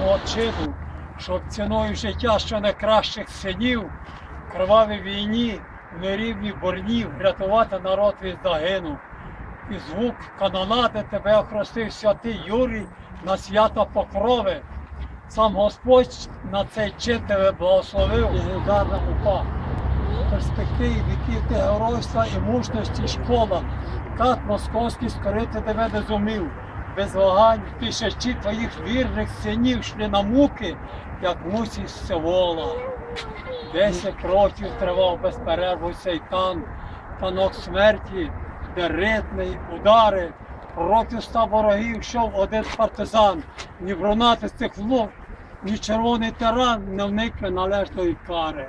отчину, щоб ціною життя що найкращих синів в кровавій війні, в нерівній борні врятувати народ від загину. І звук канонади тебе охрестив святий Юрій на свято покрови. Сам Господь на цей чин тебе благословив і ударна упа. В перспективі віків ти геройства і мужності школа. Кат московський скорити тебе не зумів. Без вагань тисячі твоїх вірних синів йшли на муки, як мусі з Севола. Десять років тривав без перерву цей танк, танок смерті, де ритний, удари. Проти ста ворогів йшов один партизан. Ні брунати з цих лов, ні червоний тиран не вникне належної кари.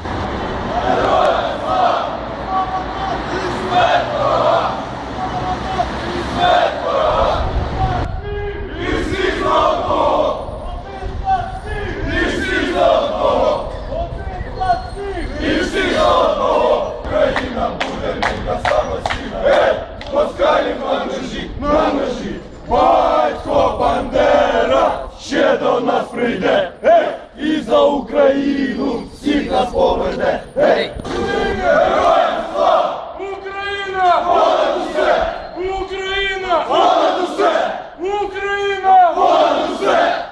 Москалів на ножі, на ножі, батько Бандера ще до нас прийде, Ей! і за Україну всіх нас поведе. Ей! Героям слава! Україна! Понад усе! Україна! Понад усе! Україна! Понад усе!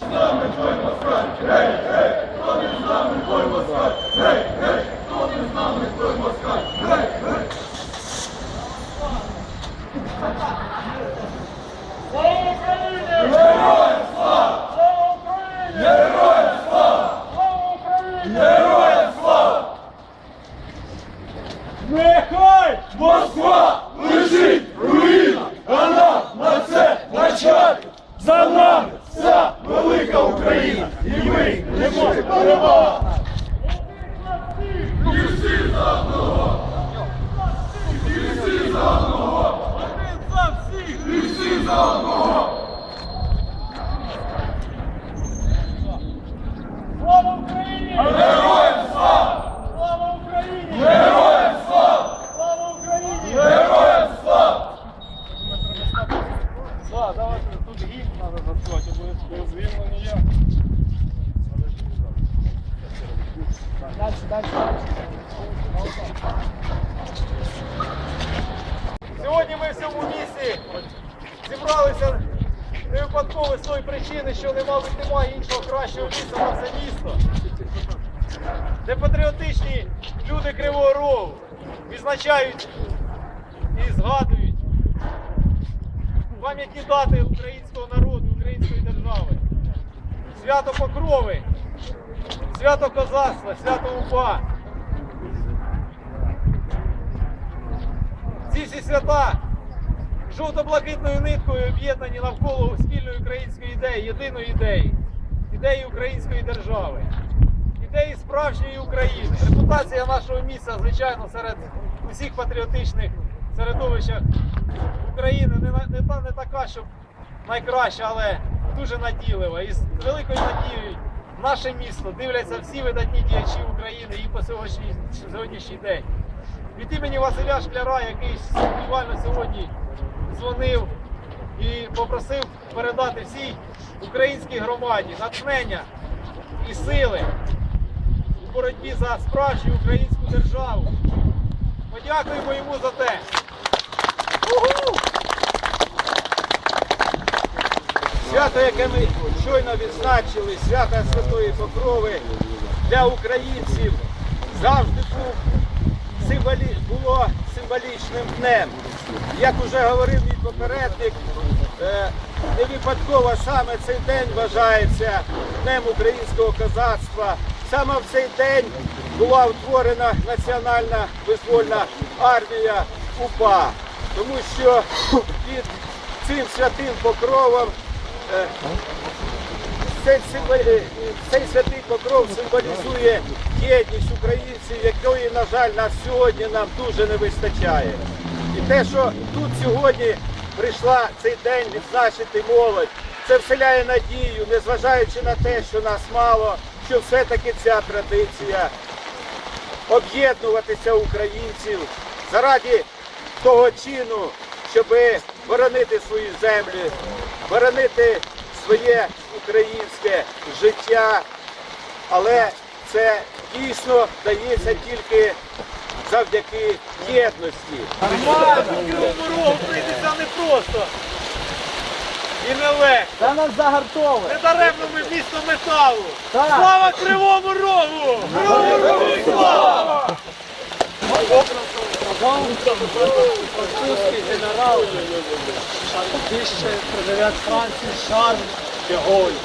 З нами той москаль, гей, гей, хто не з нами той москаль, гей, гей, хто не з нами той москаль, гей, гей. Слава Україні! Героям слава! Слава Україні! Героям слава! Слава Україні! Героям слава! Нехай! Москва лежить руїна, а нам на це начати. За нами вся велика Україна, і ми не можемо перемога. І всі за одного! І всі за одного! І всі за одного! Слава Україні! Героям слава! Слава Україні! Героям слава! Слава Україні! Героям слава! Да, давайте тут гімн треба заспівати, обов'язково звільнення я. Дальше, дальше, Сьогодні ми в цьому місці зібралися не з тої причини, що не мабуть немає іншого кращого місця на це місто. Де патріотичні люди Кривого Рогу відзначають і згадують пам'ятні дати українського народу, української держави. Свято Покрови, свято козацтва, свято УПА. Ці всі свята жовто-блакитною ниткою об'єднані навколо спільної української ідеї, єдиної ідеї, ідеї української держави, ідеї справжньої України. Репутація нашого міста, звичайно, серед усіх патріотичних середовищах України не, не, не така, щоб найкраща, але дуже надійлива. І з великою надією наше місто дивляться всі видатні діячі України і по сьогоднішній, сьогоднішній день. Від імені Василя Шкляра, який буквально сьогодні дзвонив і попросив передати всій українській громаді натхнення і сили у боротьбі за справжню українську державу. Подякуємо йому за те. Свято, яке ми щойно відзначили, свято Святої Покрови для українців завжди був було символічним днем. Як уже говорив мій попередник, е, не випадково саме цей день вважається Днем українського козацтва. Саме в цей день була утворена Національна визвольна армія УПА, тому що під цим святим покровом е, цей, е, цей святий покров символізує єдність українців, якої, на жаль, на сьогодні нам дуже не вистачає. Те, що тут сьогодні прийшла цей день відзначити молодь, це вселяє надію, незважаючи на те, що нас мало, що все-таки ця традиція об'єднуватися українців заради того чину, щоб боронити свою землю, боронити своє українське життя. Але це дійсно дається тільки завдяки єдності. Дорогу прийдеться не просто. І не легко. Та нас загартовує. Не даремно ми місто металу. Слава Кривому Рогу! Слава! французький генерал, більше президент Франції Шарль де Голь.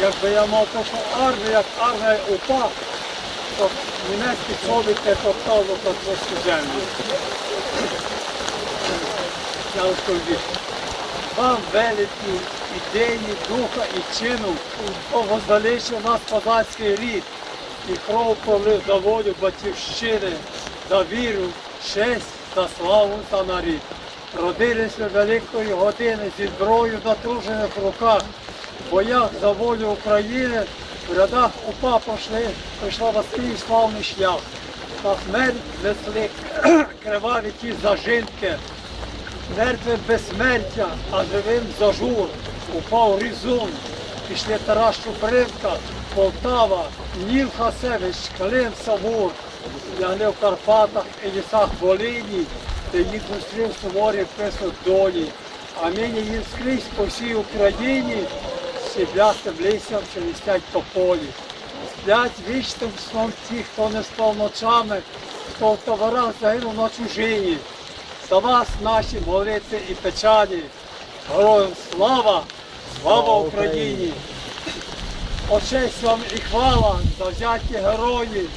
Якби я мав таку армію, як армія УПА, то німецькі чоловік не топтав би французьку землю. Я розповів. Вам великі ідеї, духа і чину, возвеличив нас козацький рід і кров пролив за волю батьківщини, за віру, честь та славу та нарід. Родилися великої години зі зброєю в натружених руках, в боях за волю України, в рядах УПА пошли, прийшла важкий славний шлях. На смерть несли криваві ті зажинки, мертвим безсмертя, а живим зажур. Упав Різун, пішли Тарас Чупринка, Полтава, Ніл Хасевич, Клим Савур, лягли в Карпатах і лісах Волині, де їх зустрів суворі писок долі. А нині їм скрізь по всій Україні сіблястим лісям шелестять по полі. Сплять вічним сном ті, хто не спав ночами, хто в товарах загинув на чужині. За вас наші молитви і печалі. Героям слава, слава Україні! О честь вам і хвала, завзяті герої,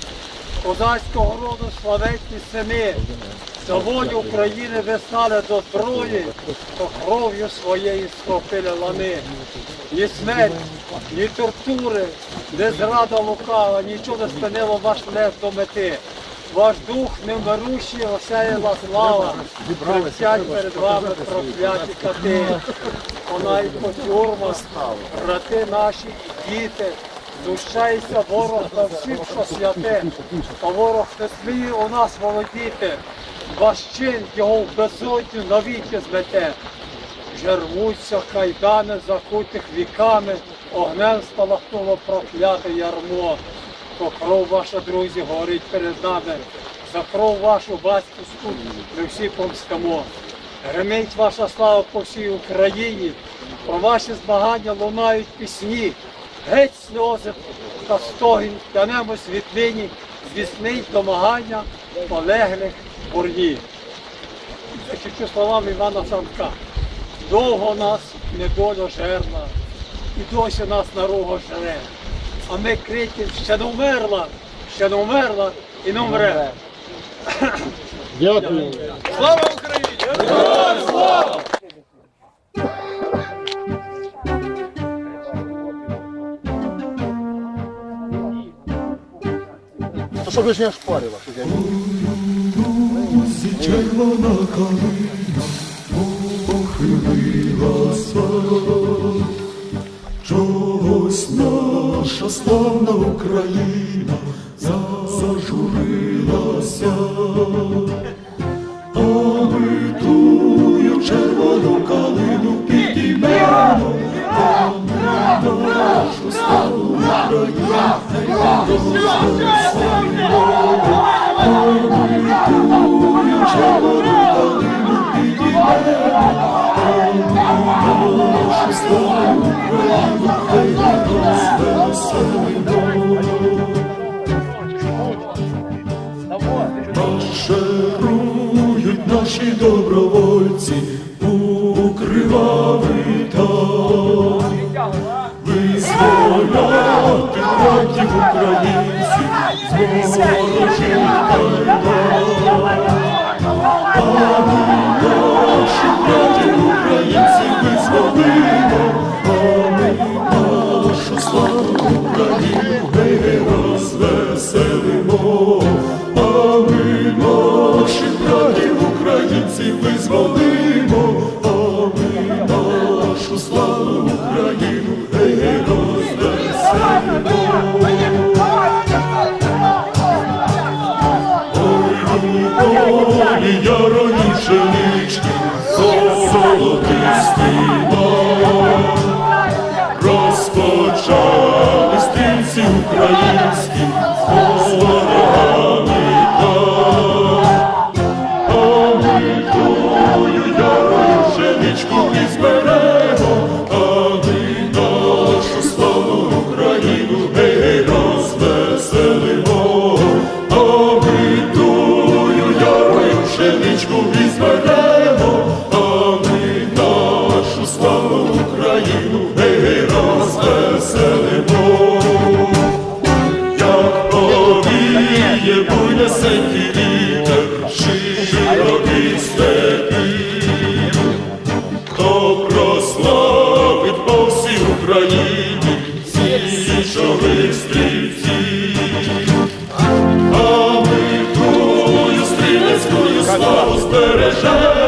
козацького роду славетні сини. За волю України ви стали до зброї, то кров'ю своєю схопили лани. Ні смерть, ні тортури, ні зрада лукава, нічого не спинило ваш лев до мети. Ваш дух невмирущий осяяла слава, Кричать перед вами прокляті кати. Вона і по тюрмах, брати наші діти. Знущається ворог на всім, що святе, а ворог не сміє у нас володіти. Ваш чин його в безодню навіки змете. Вже рвуться кайдани, закутих віками, огнем спалахнуло прокляте ярмо. То кров ваша, друзі, горить перед нами. За кров вашу батьківську ми всі помстимо. Гремить ваша слава по всій Україні. Про ваші змагання лунають пісні. Геть сльози та стогін тянемось віднині, звіснить домагання полеглих в бурні. Закінчу словами Івана Франка. Довго нас недоля жерла, і досі нас нарога жере. А ми криків ще не вмерла, ще не вмерла і не вмре. Слава Україні! То щоб ж не ошпарила, щоб я червона калина похилилася, чогось наша славна Україна зажурилася, а ми тую червону калину підіймемо, ми нашу славну Україну кривавий там. Визволяти братів українців з ворожих Наших славу Україну гей розвеселимо. Як повіє буйнесенький вітер, широкий степів, то прославить по всій Україні січових стрільців. А ми тую стрілецькою славу збережемо,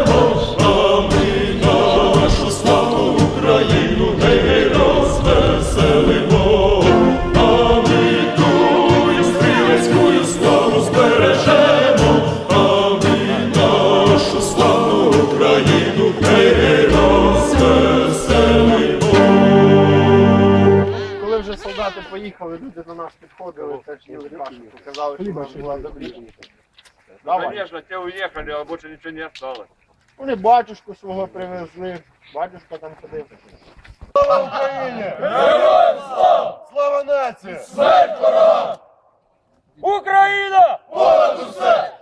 багато поїхали, люди до нас підходили, теж їли кашу, показали, що вона була добріша. Звісно, Давай. конечно, те уехали, а больше нічого не осталось. Вони батюшку свого привезли, батюшка там ходив. Слава Україні! Героям! Слава нації! Україна! Понад усе!